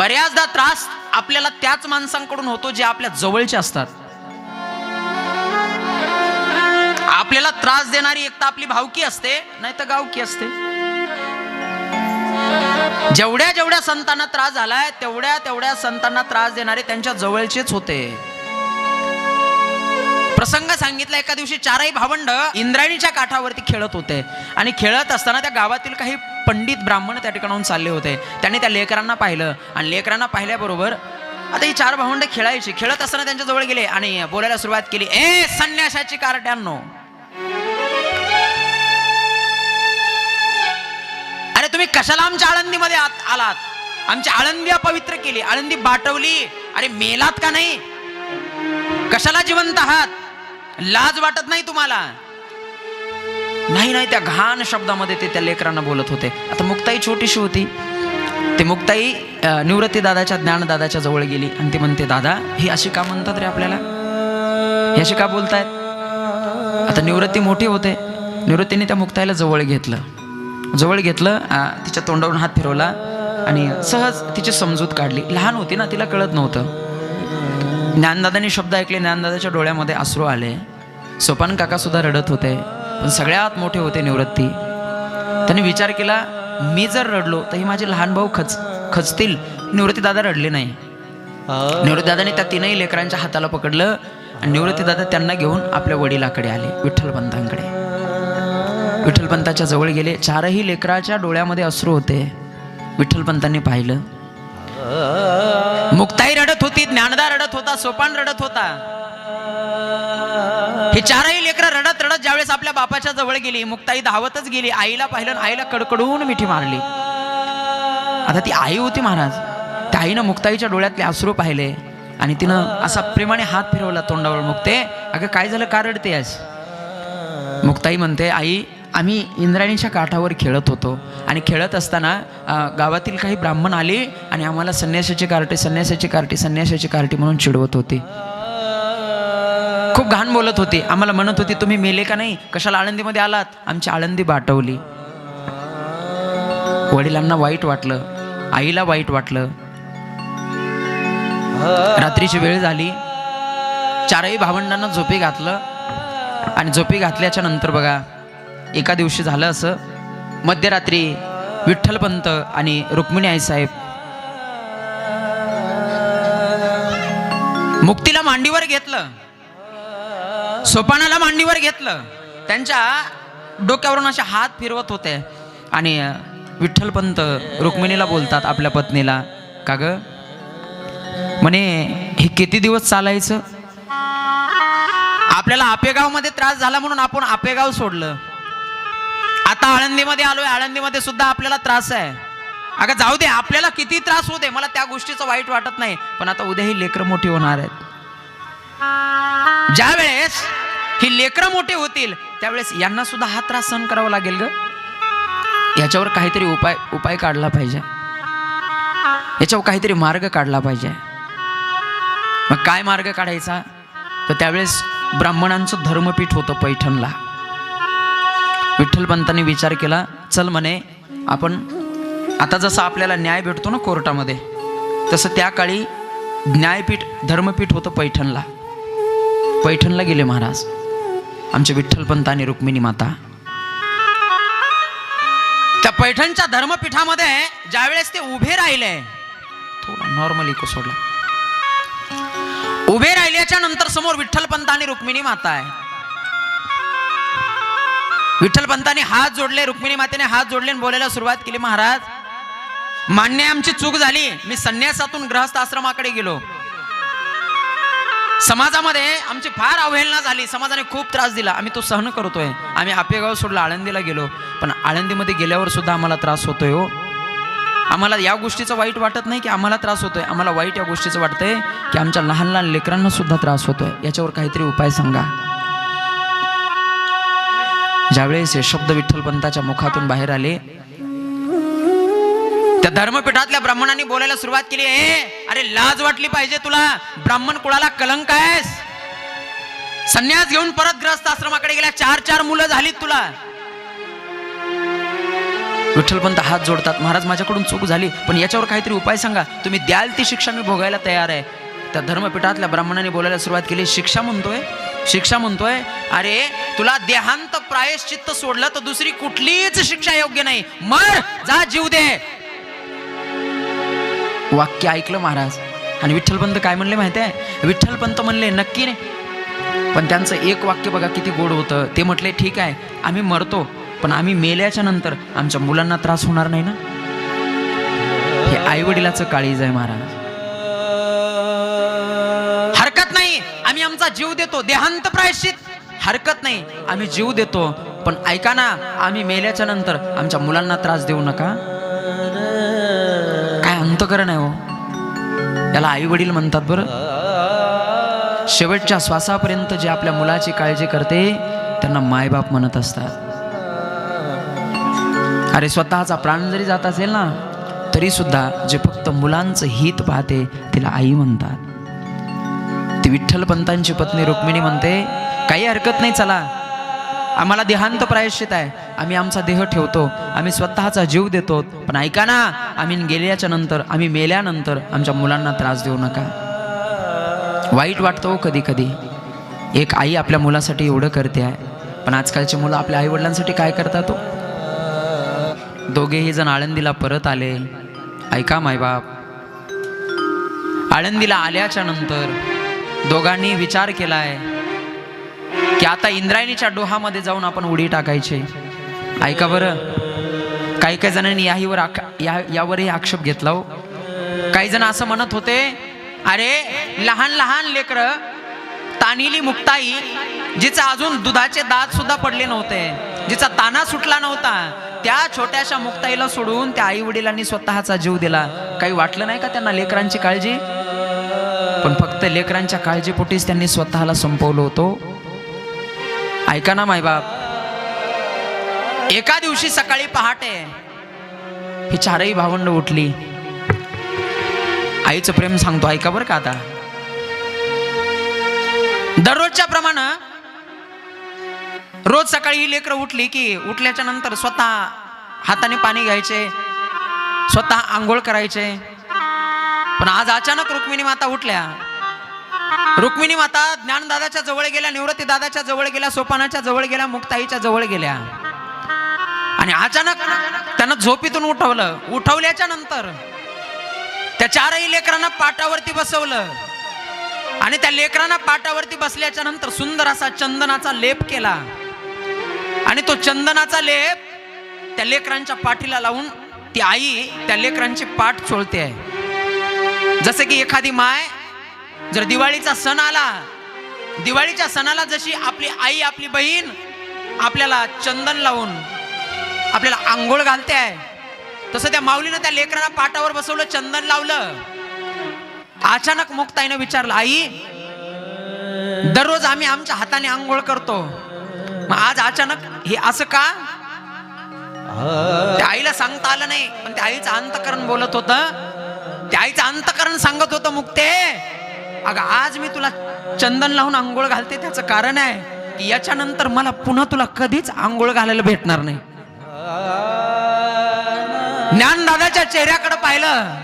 बऱ्याचदा त्रास आपल्याला त्याच माणसांकडून होतो जे आपल्या जवळचे असतात. आपल्याला त्रास देणारी एक तर आपली भावकी असते नाही तर गावकी असते. जेवढ्या जेवढ्या संतांना त्रास झालाय तेवढ्या तेवढ्या संतांना त्रास देणारे त्यांच्या जवळचेच होते. प्रसंग सांगितला एका दिवशी चारही भावंड इंद्रायणीच्या काठावरती खेळत होते. आणि खेळत असताना त्या गावातील काही पंडित ब्राह्मण त्या ठिकाणाहून चालले होते. त्यांनी त्या लेकरांना पाहिलं. आणि लेकरांना पाहिल्याबरोबर आता ही चार भावंड खेळायची. खेळत असताना त्यांच्याजवळ गेले आणि बोलायला सुरुवात केली ए संन्यासाची कारट्यांनो अरे तुम्ही कशाला आमच्या आळंदीमध्ये आत आलात? आमची आळंदी अपवित्र केली आळंदी बाटवली. अरे मेलात का नाही? कशाला जिवंत आहात? लाज वाटत नाही तुम्हाला? नाही नाही त्या घाण शब्दामध्ये ते त्या लेकरांना बोलत होते. आता मुक्ताई छोटीशी होती. ते मुक्ताई निवृत्ती दादाच्या ज्ञान दादाच्या जवळ गेली आणि ते म्हणते दादा ही अशी का म्हणतात रे आपल्याला? हे अशी का बोलतायत? आता निवृत्ती मोठी होते. निवृत्तीने त्या मुक्ताईला जवळ घेतलं. जवळ घेतलं तिच्या तोंडावरून हात फिरवला आणि सहज तिची समजूत काढली. लहान होती ना तिला कळत नव्हतं. ज्ञानदादानी शब्द ऐकले ज्ञानदादाच्या डोळ्यामध्ये अश्रू आले. सोपान काका सुद्धा रडत होते पण सगळ्यात मोठे होते निवृत्ती. त्यांनी विचार केला मी जर रडलो तर ही माझे लहान भाऊ खच खचतील. निवृत्ती दादा रडले नाही. निवृत्ती दादाने त्या तीनही लेकरांच्या हाताला पकडलं आणि निवृत्ती दादा त्यांना घेऊन आपल्या वडिलाकडे आले विठ्ठलपंतांकडे. विठ्ठलपंताच्या जवळ गेले चारही लेकराच्या डोळ्यामध्ये अश्रू होते. विठ्ठलपंतांनी पाहिलं मुक्ताई रडत होती ज्ञानदा रडत होता सोपान रडत होता. हे चारही लेकरं रडत रडत ज्यावेळेस आपल्या बापाच्या जवळ गेली मुक्ताई धावतच गेली आईला पाहिलं आणि आईला कडकडून मिठी मारली. आता ती आई होती महाराज. त्या आईनं मुक्ताईच्या डोळ्यातले अश्रू पाहिले आणि तिनं असा प्रेमाने हात फिरवला तोंडावर मुक्ते अगं काय झालं? का रडते आज मुक्ताई म्हणते आई आम्ही इंद्रायणीच्या काठावर खेळत होतो. आणि खेळत असताना गावातील काही ब्राह्मण आले आणि आम्हाला संन्यासाची कार्टी संन्यासाची कार्टी संन्यासाची कार्टी म्हणून चिडवत होते. खूप घाण बोलत होते. आम्हाला म्हणत होती तुम्ही मेले का नाही? कशाला आळंदीमध्ये आलात? आमची आळंदी बाटवली. वडिलांना वाईट वाटलं. आईला वाईट वाटलं. रात्रीची वेळ झाली. चारही भावंडांना झोपी घातलं. आणि झोपी घातल्याच्या नंतर बघा एका दिवशी झालं असं. मध्यरात्री विठ्ठलपंत आणि रुक्मिणी आईसाहेब मुक्तीला मांडीवर घेतलं. सोपानाला मांडीवर घेतलं. त्यांच्या डोक्यावरून असे हात फिरवत होते. आणि विठ्ठलपंत रुक्मिणीला बोलतात आपल्या पत्नीला का ग? म्हणे हे किती दिवस चालायचं? आपल्याला आपेगावमध्ये त्रास झाला म्हणून आपण आपेगाव सोडलं. आता आळंदीमध्ये आलोय आळंदीमध्ये सुद्धा आपल्याला त्रास आहे. अगं जाऊ दे आपल्याला किती त्रास होते मला त्या गोष्टीचं वाईट वाटत नाही. पण आता उद्या ही लेकरं मोठी होणार आहेत. ज्या वेळेस ही लेकरं मोठी होतील त्यावेळेस यांना सुद्धा हा त्रास सहन करावा लागेल ग. याच्यावर काहीतरी उपाय उपाय काढला पाहिजे. याच्यावर काहीतरी मार्ग काढला पाहिजे. मग काय मार्ग काढायचा? तर त्यावेळेस ब्राह्मणांचं धर्मपीठ होतं पैठणला. विठ्ठलपंतांनी विचार केला चल म्हणे आपण आता जसं आपल्याला न्याय भेटतो ना कोर्टामध्ये तसं त्या काळी न्यायपीठ धर्मपीठ होतं पैठणला. पैठणला गेले महाराज. आमचे विठ्ठलपंत आणि रुक्मिणी माता. त्या पैठणच्या धर्मपीठामध्ये ज्यावेळेस ते उभे राहिले थोडा नॉर्मली को सोडला. उभे राहिल्याच्या नंतर समोर विठ्ठलपंत आणि रुक्मिणी माता आहे विठ्ठलपंतांनी हात जोडले रुक्मिणी मातेने हात जोडले आणि बोलायला सुरुवात केली महाराज मान्य आमची चूक झाली. मी संन्यासातून ग्रहस्थ आश्रमाकडे गेलो. समाजामध्ये आमची फार अवहेलना झाली. समाजाने खूप त्रास दिला. आम्ही तो सहन करतोय. आम्ही आपेगाव सोडला आळंदीला गेलो. पण आळंदीमध्ये गेल्यावर सुद्धा आम्हाला त्रास होतोय हो. आम्हाला या गोष्टीचं वाईट वाटत नाही की आम्हाला त्रास होतोय. आम्हाला वाईट या गोष्टीचं वाटतंय की आमच्या लहान लहान लेकरांना सुद्धा त्रास होतोय. याच्यावर काहीतरी उपाय सांगा. ज्यावेळेस हे शब्द विठ्ठलपंताच्या मुखातून बाहेर आले त्या धर्मपीठातल्या ब्राह्मणांनी बोलायला सुरुवात केली ए अरे लाज वाटली पाहिजे तुला? ब्राह्मण कुळाला कलंक आहेस? संन्यास घेऊन परत ग्रस्त आश्रमाकडे गेल्या चार चार मुलं झालीत तुला. विठ्ठलपंत हात जोडतात महाराज माझ्याकडून चूक झाली पण याच्यावर काहीतरी उपाय सांगा. तुम्ही द्याल ती शिक्षा मी भोगायला तयार आहे. त्या धर्मपीठातल्या ब्राह्मणाने बोलायला सुरुवात केली शिक्षा म्हणतोय? शिक्षा म्हणतोय? अरे तुला देहांत प्रायश्चित्त सोडलं तर दुसरी कुठलीच शिक्षा योग्य नाही. मर जा जीव दे. वाक्य ऐकलं महाराज. आणि विठ्ठलपंत काय म्हणले माहिती आहे विठ्ठलपंत म्हणले नक्की नाही. पण त्यांचं एक वाक्य बघा किती गोड होतं. ते म्हटले ठीक आहे आम्ही मरतो पण आम्ही मेल्याच्या नंतर आमच्या मुलांना त्रास होणार नाही ना? हे आई वडिलाचं काळीज आहे महाराज. हरकत नाही. आम्ही आमचा जीव देतो. देहांत प्रायश्चित. हरकत नाही. आम्ही जीव देतो. पण ऐका ना आम्ही मेल्याच्या नंतर आमच्या मुलांना त्रास देऊ नका. काय अंतकरण आहे हो? याला आई वडील म्हणतात बरं. शेवटच्या श्वासापर्यंत जे आपल्या मुलाची काळजी करते त्यांना मायबाप म्हणत असतात. अरे स्वतःचा प्राण जरी जात असेल ना तरी सुद्धा जे फक्त मुलांचं हित पाहते तिला आई म्हणतात. ती विठ्ठल पंतांची पत्नी रुक्मिणी म्हणते काही हरकत नाही चला. आम्हाला देहांत प्रायश्चित आहे. आम्ही आमचा देह ठेवतो. आम्ही स्वतःचा जीव देतो. पण ऐका ना आम्ही गेल्याच्यानंतर आम्ही मेल्यानंतर आमच्या मुलांना त्रास देऊ नका. वाईट वाटतो हो कधी कधी. एक आई आपल्या मुलासाठी एवढं करते आहे. पण आजकालची मुलं आपल्या आई वडिलांसाठी काय करतात तो दोघेही जण आळंदीला परत आले. ऐका मायबाप. आळंदीला आल्याच्यानंतर दोघांनी विचार केलाय. की आता इंद्रायणीच्या डोहामध्ये जाऊन आपण उडी टाकायची. ऐका बरं. काही काही जणांनी याहीवर या यावरही आक्षेप घेतला हो. काही जण असं म्हणत होते अरे लहान लहान लेकरं तानिली मुक्ताई जिचा अजून दुधाचे दात सुद्धा पडले नव्हते जिचा ताना सुटला नव्हता त्या छोट्याशा मुक्ताईला सोडून त्या आई वडिलांनी स्वतःचा जीव दिला. काही वाटलं नाही का त्यांना लेकरांची काळजी? पण फक्त लेकरांच्या काळजीपोटीच त्यांनी स्वतःला संपवलं होतं. ऐका ना मायबाप. एका दिवशी सकाळी पहाटे ही चारही भावंड उठली. आईचं प्रेम सांगतो ऐका बरं का आता. दररोजच्या प्रमाणे रोज सकाळी ही लेकरं उठली की उठल्याच्या नंतर स्वतः हाताने पाणी घ्यायचे स्वतः आंघोळ करायचे. पण आज अचानक रुक्मिणी माता उठल्या. रुक्मिणी माता ज्ञानदादाच्या जवळ गेल्या निवृत्ती दादाच्या जवळ गेल्या सोपानाच्या जवळ गेल्या मुक्ताईच्या जवळ गेल्या. आणि अचानक त्यांना झोपीतून उठवलं. उठवल्याच्या नंतर त्या चारही लेकरांना पाटावरती बसवलं. आणि त्या लेकरांना पाटावरती बसल्याच्या नंतर सुंदर असा चंदनाचा लेप केला. आणि तो चंदनाचा लेप त्या लेकरांच्या पाठीला लावून ती आई त्या लेकरांची पाठ चोळते. आहे की एखादी माय जर दिवाळीचा सण आला दिवाळीच्या सणाला जशी आपली आई आपली बहीण आपल्याला चंदन लावून आपल्याला आंघोळ घालते आहे तसं त्या माऊलीनं त्या लेकरांना पाटावर बसवलं चंदन लावलं. अचानक मुक्ताईनं विचारलं आई दररोज आम्ही आमच्या हाताने आंघोळ करतो. मग आज अचानक हे असं का? त्या आईला सांगता आलं नाही पण त्या आईचं अंतकरण बोलत होत. त्या आईचं अंतकरण सांगत होतं मुक्ते अगं आज मी तुला चंदन लावून आंघोळ घालते त्याचं कारण आहे की याच्यानंतर मला पुन्हा तुला कधीच आंघोळ घालायला भेटणार नाही. ज्ञानदादाच्या चेहऱ्याकडे पाहिलं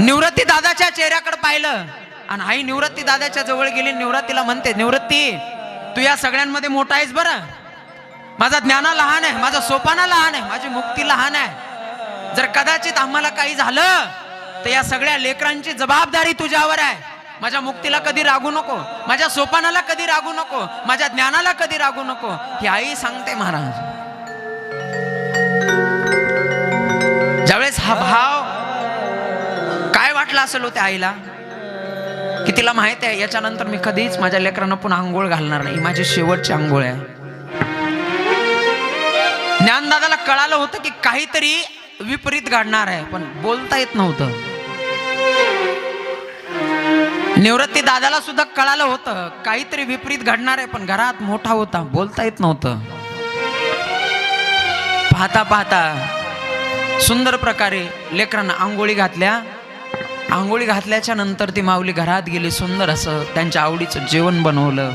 निवृत्ती दादाच्या चेहऱ्याकडे पाहिलं आणि आई निवृत्ती दादाच्या जवळ गेली निवृत्तीला म्हणते निवृत्ती तू या सगळ्यांमध्ये मोठा आहेस बरं. माझा ज्ञाना लहान आहे माझा सोपाना लहान आहे माझी मुक्ती लहान आहे. जर कदाचित आम्हाला काही झालं तर या सगळ्या लेकरांची जबाबदारी तुझ्यावर आहे. माझ्या मुक्तीला कधी रागू नको. माझ्या सोपानाला कधी रागू नको. माझ्या ज्ञानाला कधी रागू नको. ही आई सांगते महाराज. ज्यावेळेस हा भाव काय वाटला असेल हो त्या आईला? की तिला माहीत आहे याच्यानंतर मी कधीच माझ्या लेकरांना पुन्हा आंघोळ घालणार नाही. माझी शेवटची आंघोळ आहे. ज्ञानदादाला कळालं होतं की काहीतरी विपरीत घडणार आहे पण बोलता येत नव्हतं. निवृत्ती दादाला सुद्धा कळालं होतं. काहीतरी विपरीत घडणार आहे पण घरात मोठा होता. बोलता येत नव्हतं. पाहता पाहता सुंदर प्रकारे लेकरांना आंघोळी घातल्या. आंघोळी घातल्याच्या नंतर ती माऊली घरात गेली. सुंदर असं त्यांच्या आवडीचं जेवण बनवलं.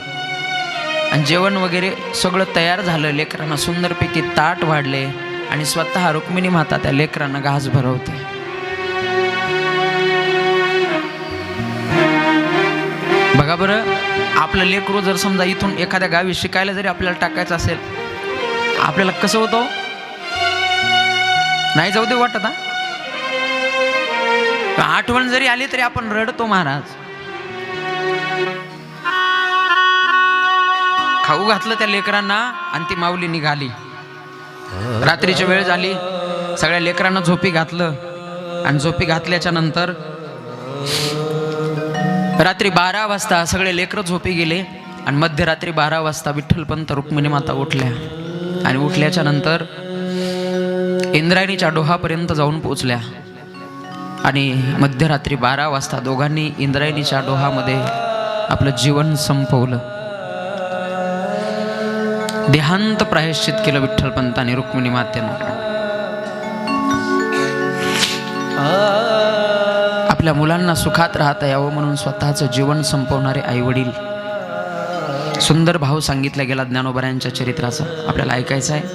आणि जेवण वगैरे सगळं तयार झालं. लेकरांना सुंदरपैकी ताट वाढले आणि स्वतः रुक्मिणी माता त्या लेकरांना घास भरवते. बघा बरं आपलं लेकरू जर समजा इथून एखाद्या गावी शिकायला जरी आपल्याला टाकायचं असेल आपल्याला कसं होतं हो? नाही जाऊ दे वाटत हा? आठवण जरी आली तरी आपण रडतो महाराज. खाऊ घातलं त्या लेकरांना आणि ती माऊली निघाली. रात्रीची वेळ झाली सगळ्या लेकरांना झोपी घातलं. आणि झोपी घातल्याच्या नंतर रात्री बारा वाजता सगळे लेकरं झोपी गेले आणि मध्यरात्री बारा वाजता विठ्ठलपंत रुक्मिणी माता उठल्या. आणि उठल्याच्या नंतर इंद्रायणीच्या डोहापर्यंत जाऊन पोचल्या. आणि मध्यरात्री बारा वाजता दोघांनी इंद्रायणीच्या डोहामध्ये आपलं जीवन संपवलं. देहांत प्रायश्चित केलं विठ्ठलपंतांनी रुक्मिणी मातेनं. आपल्या मुलांना सुखात राहता यावं म्हणून स्वतःचं जीवन संपवणारे आईवडील. सुंदर भाव सांगितला गेला ज्ञानोबऱ्यांच्या चरित्राचा. आपल्याला ऐकायचं आहे?